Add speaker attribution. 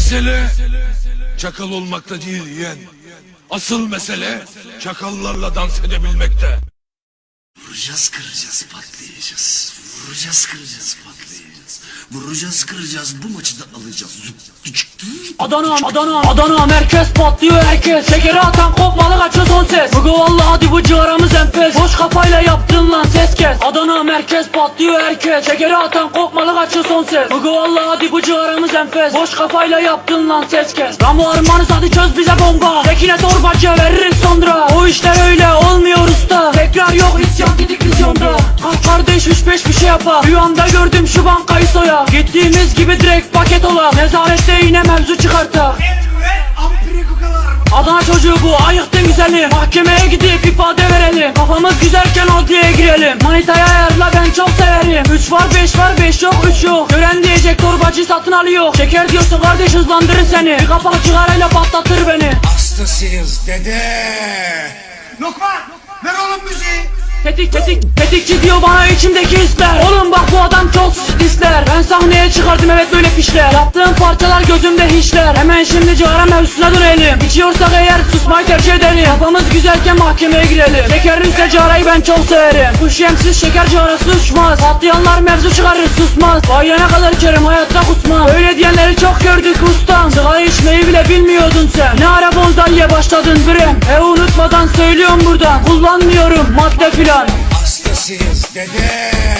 Speaker 1: Mesele çakal olmakta değil yeğen. Asıl mesele çakallarla dans edebilmekte.
Speaker 2: Vuracağız kıracağız patlayacağız. Vuracağız kıracağız patlayacağız. Vuracağız kıracağız bu maçı da alacağız.
Speaker 3: Adana, Adana, Adana merkez patlıyor herkes Şekeri atan kopmalı kaçıyor son ses Bugü vallahi hadi bu ciğaramız enfes Boş kafayla yaptın lan ses kes Adana merkez patlıyor herkes Şekeri atan kopmalı kaçıyor son ses. Bugü vallahi hadi bu ciğaramız enfes. Boş kafayla yaptın lan ses kes Ramo armanız hadi çöz bize bomba. Tekine torbacıya veririz sonra. O işler öyle olmuyor usta. Tekrar yok isyan gidik vizyonda. Kalk kardeş üç beş bir şey yapa Rüyamda gördüm şu bankayı soya. Gittiğimiz gibi direkt paket ola. Nezarette yine mevzu çıkarta Adana çocuğu bu ayıktın güzeli Mahkemeye gidip ifade verelim. Kafamız güzelken adliyeye girelim. Manitaya ayarla ben çok severim. 3 var 5 var 5 yok 3 yok. Gören diyecek torbacı satın alıyor. Şeker diyorsa kardeş hızlandırır seni. Bir kapak cigarayla patlatır beni.
Speaker 4: Hastasıyız dede. Lokman ver oğlum müziği.
Speaker 3: Tetik tetik tetikçi diyor bana Çıkardım evet böyle fişler Yaptığım parçalar gözümde hiçler. Hemen şimdi cigara mevzusuna dönelim. İçiyorsak eğer susmayı tercih edelim. Kafamız güzelken mahkemeye girelim. Şekerin üstüne cigarayı ben çok severim. Bu şemsiz şeker cigarası uçmaz Patlayanlar mevzu çıkarır susmaz. Bayana kadar içerim hayatta kusmam. Öyle diyenleri çok gördük ustam. Sigara içmeyi bile bilmiyordun sen. Ne ara bonzaiye başladın bre? E unutmadan söylüyorum buradan Kullanmıyorum madde filan.
Speaker 4: Hastasıyız dede.